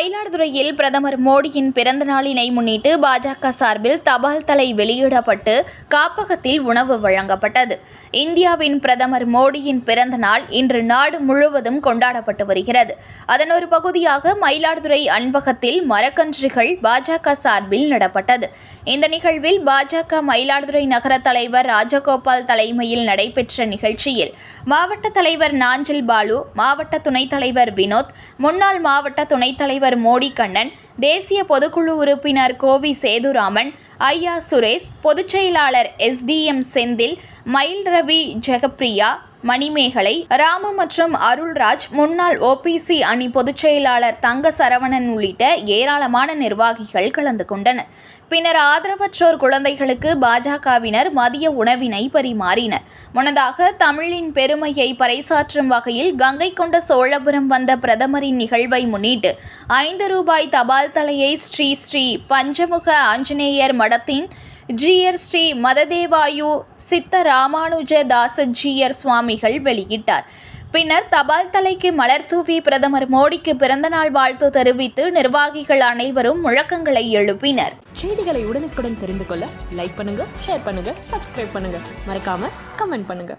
மயிலாடுதுறையில் பிரதமர் மோடியின் பிறந்த நாளினை முன்னிட்டு பாஜக சார்பில் தபால் தலை வெளியிடப்பட்டு காப்பகத்தில் உணவு வழங்கப்பட்டது. இந்தியாவின் பிரதமர் மோடியின் பிறந்த நாள் இன்று நாடு முழுவதும் கொண்டாடப்பட்டு வருகிறது. அதன் ஒரு பகுதியாக மயிலாடுதுறை அன்பகத்தில் மரக்கன்றுகள் பாஜக சார்பில் நடப்பட்டது. இந்த நிகழ்வில் பாஜக மயிலாடுதுறை நகர தலைவர் ராஜகோபால் தலைமையில் நடைபெற்ற நிகழ்ச்சியில் மாவட்ட தலைவர் நாஞ்சில் பாலு மாவட்ட துணைத் தலைவர் வினோத் முன்னாள் மாவட்ட துணைத் தலைவர் மோடி கண்ணன் தேசிய பொதுக்குழு உறுப்பினர் கோவி சேதுராமன் ஐயா சுரேஷ் பொதுச் செயலாளர் எஸ்டிஎம் செந்தில் மயில் ரவி ஜெகப்பிரியா மணிமேகலை ராம மற்றும் அருள்ராஜ் முன்னாள் ஓபிசி அணி பொதுச் செயலாளர் தங்க சரவணன் உள்ளிட்ட ஏராளமான நிர்வாகிகள் கலந்து கொண்டனர். பின்னர் ஆதரவற்றோர் குழந்தைகளுக்கு பாஜகவினர் மதிய உணவினை பரிமாறினர். முன்னதாக தமிழின் பெருமையை பறைசாற்றும் வகையில் கங்கை கொண்ட சோழபுரம் வந்த பிரதமரின் நிகழ்வை முன்னிட்டு ஐந்து ரூபாய் தபால் தலையை ஸ்ரீ ஸ்ரீ பஞ்சமுக ஆஞ்சநேயர் மடத்தின் ஜீயர் ஸ்ரீ மததேவாயு சித்த ராமானுஜ தாச தாசஜீயர் சுவாமிகள் வெளியிட்டார். பின்னர் தபால் தலைக்கு மலர் தூவி பிரதமர் மோடிக்கு பிறந்தநாள் வாழ்த்து தெரிவித்து நிர்வாகிகள் அனைவரும் முழக்கங்களை எழுப்பினர். செய்திகளை உடனுக்குடன் தெரிந்து கொள்ள லைக் பண்ணுங்க ஷேர் பண்ணுங்க சப்ஸ்கிரைப் பண்ணுங்க. மறக்காம கமெண்ட் பண்ணுங்க.